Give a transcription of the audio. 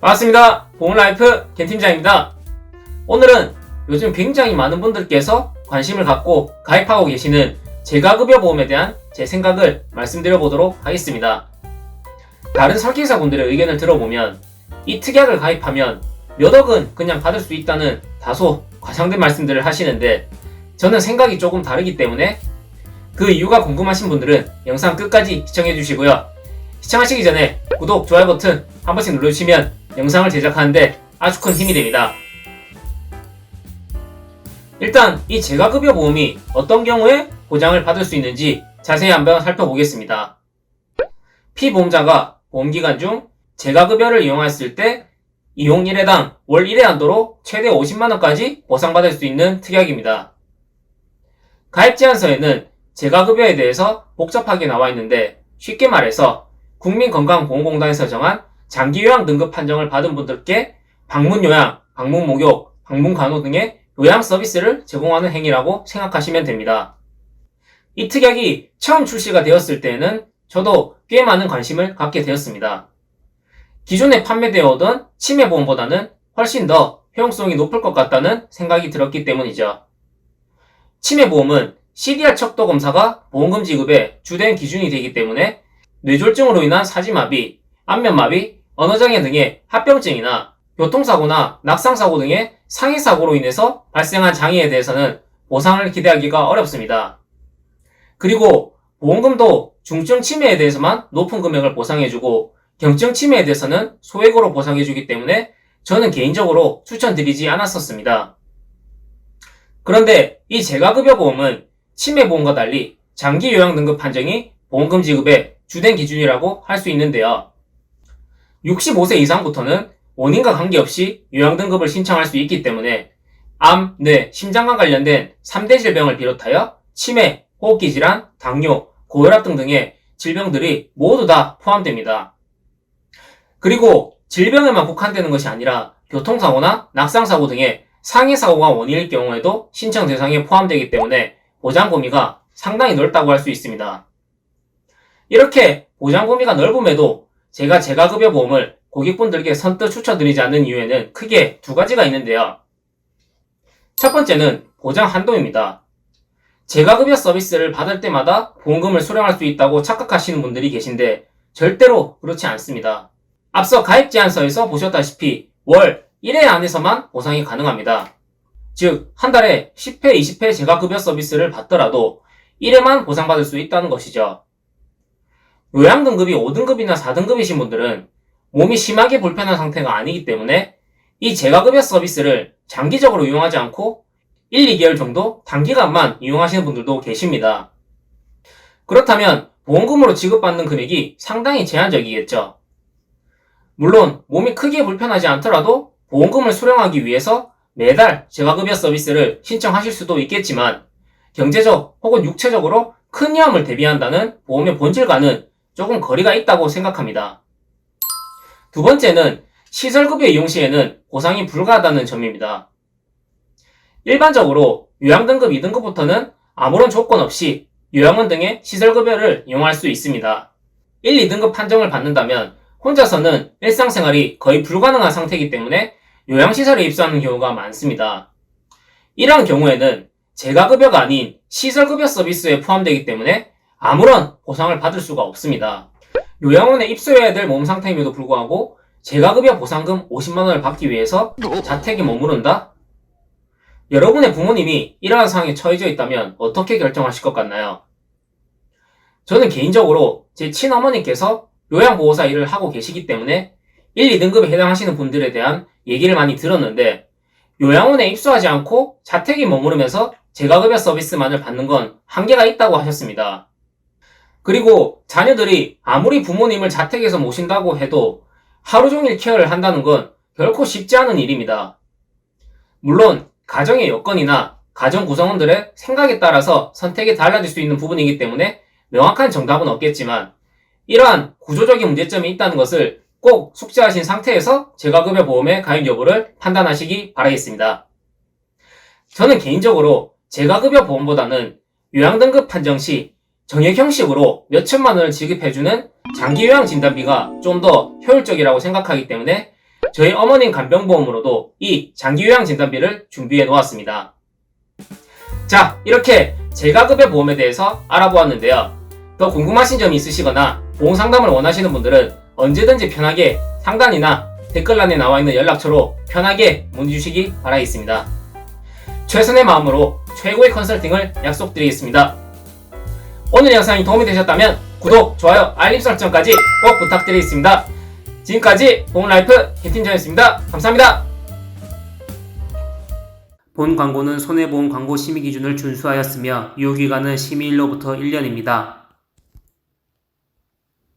반갑습니다. 보험라이프 겐팀장입니다. 오늘은 요즘 굉장히 많은 분들께서 관심을 갖고 가입하고 계시는 재가급여 보험에 대한 제 생각을 말씀드려 보도록 하겠습니다. 다른 설계사분들의 의견을 들어보면 이 특약을 가입하면 몇 억은 그냥 받을 수 있다는 다소 과장된 말씀들을 하시는데 저는 생각이 조금 다르기 때문에 그 이유가 궁금하신 분들은 영상 끝까지 시청해 주시고요. 시청하시기 전에 구독, 좋아요 버튼 한 번씩 눌러주시면 영상을 제작하는데 아주 큰 힘이 됩니다. 일단 이 재가급여 보험이 어떤 경우에 보장을 받을 수 있는지 자세히 한번 살펴보겠습니다. 피보험자가 보험기간 중 재가급여를 이용했을 때 이용일회당 월 1회 한도로 최대 50만원까지 보상받을 수 있는 특약입니다. 가입 제한서에는 재가급여에 대해서 복잡하게 나와 있는데 쉽게 말해서 국민건강보험공단에서 정한 장기요양 등급 판정을 받은 분들께 방문요양, 방문목욕, 방문간호 등의 요양 서비스를 제공하는 행위라고 생각하시면 됩니다. 이 특약이 처음 출시가 되었을 때에는 저도 꽤 많은 관심을 갖게 되었습니다. 기존에 판매되어 오던 치매보험보다는 훨씬 더 효용성이 높을 것 같다는 생각이 들었기 때문이죠. 치매보험은 CDR 척도 검사가 보험금 지급의 주된 기준이 되기 때문에 뇌졸중으로 인한 사지마비, 안면마비, 언어장애 등의 합병증이나 교통사고나 낙상사고 등의 상해사고로 인해서 발생한 장애에 대해서는 보상을 기대하기가 어렵습니다. 그리고 보험금도 중증 치매에 대해서만 높은 금액을 보상해주고 경증 치매에 대해서는 소액으로 보상해주기 때문에 저는 개인적으로 추천드리지 않았었습니다. 그런데 이 재가급여 보험은 치매 보험과 달리 장기 요양 등급 판정이 보험금 지급의 주된 기준이라고 할 수 있는데요. 65세 이상부터는 원인과 관계없이 요양 등급을 신청할 수 있기 때문에 암, 뇌, 심장과 관련된 3대 질병을 비롯하여 치매, 호흡기 질환, 당뇨, 고혈압 등 등의 질병들이 모두 다 포함됩니다. 그리고 질병에만 국한되는 것이 아니라 교통사고나 낙상사고 등의 상해사고가 원인일 경우에도 신청 대상에 포함되기 때문에 보장 범위가 상당히 넓다고 할 수 있습니다. 이렇게 보장 범위가 넓음에도 제가 재가급여 보험을 고객분들께 선뜻 추천드리지 않는 이유에는 크게 두 가지가 있는데요. 첫 번째는 보장 한도입니다. 재가급여 서비스를 받을 때마다 보험금을 수령할 수 있다고 착각하시는 분들이 계신데 절대로 그렇지 않습니다. 앞서 가입 제한서에서 보셨다시피 월 1회 안에서만 보상이 가능합니다. 즉, 한 달에 10회, 20회 재가급여 서비스를 받더라도 1회만 보상받을 수 있다는 것이죠. 요양 등급이 5등급이나 4등급이신 분들은 몸이 심하게 불편한 상태가 아니기 때문에 이 재가급여 서비스를 장기적으로 이용하지 않고 1, 2개월 정도 단기간만 이용하시는 분들도 계십니다. 그렇다면 보험금으로 지급받는 금액이 상당히 제한적이겠죠. 물론 몸이 크게 불편하지 않더라도 보험금을 수령하기 위해서 매달 재가급여 서비스를 신청하실 수도 있겠지만 경제적 혹은 육체적으로 큰 위험을 대비한다는 보험의 본질과는 조금 거리가 있다고 생각합니다. 두 번째는 시설급여 이용 시에는 보상이 불가하다는 점입니다. 일반적으로 요양등급 2등급부터는 아무런 조건 없이 요양원 등의 시설급여를 이용할 수 있습니다. 1, 2등급 판정을 받는다면 혼자서는 일상생활이 거의 불가능한 상태이기 때문에 요양시설에 입소하는 경우가 많습니다. 이러한 경우에는 재가급여가 아닌 시설급여 서비스에 포함되기 때문에 아무런 보상을 받을 수가 없습니다. 요양원에 입소해야 될 몸 상태임에도 불구하고 재가급여 보상금 50만원을 받기 위해서 자택에 머무른다? 여러분의 부모님이 이러한 상황에 처해져 있다면 어떻게 결정하실 것 같나요? 저는 개인적으로 제 친어머니께서 요양보호사 일을 하고 계시기 때문에 1, 2등급에 해당하시는 분들에 대한 얘기를 많이 들었는데 요양원에 입소하지 않고 자택에 머무르면서 재가급여 서비스만을 받는 건 한계가 있다고 하셨습니다. 그리고 자녀들이 아무리 부모님을 자택에서 모신다고 해도 하루 종일 케어를 한다는 건 결코 쉽지 않은 일입니다. 물론 가정의 여건이나 가정 구성원들의 생각에 따라서 선택이 달라질 수 있는 부분이기 때문에 명확한 정답은 없겠지만 이러한 구조적인 문제점이 있다는 것을 꼭 숙지하신 상태에서 재가급여 보험의 가입 여부를 판단하시기 바라겠습니다. 저는 개인적으로 재가급여 보험보다는 요양등급 판정 시 정액 형식으로 몇천만 원을 지급해주는 장기 요양 진단비가 좀 더 효율적이라고 생각하기 때문에 저희 어머님 간병보험으로도 이 장기 요양 진단비를 준비해 놓았습니다. 자, 이렇게 제가급여 보험에 대해서 알아보았는데요. 더 궁금하신 점이 있으시거나 보험 상담을 원하시는 분들은 언제든지 편하게 상단이나 댓글란에 나와 있는 연락처로 편하게 문의 주시기 바라겠습니다. 최선의 마음으로 최고의 컨설팅을 약속드리겠습니다. 오늘 영상이 도움이 되셨다면 구독, 좋아요, 알림 설정까지 꼭 부탁드리겠습니다. 지금까지 보험라이프 김팀장이었습니다. 감사합니다. 본 광고는 손해보험 광고 심의 기준을 준수하였으며 유효기간은 심의일로부터 1년입니다.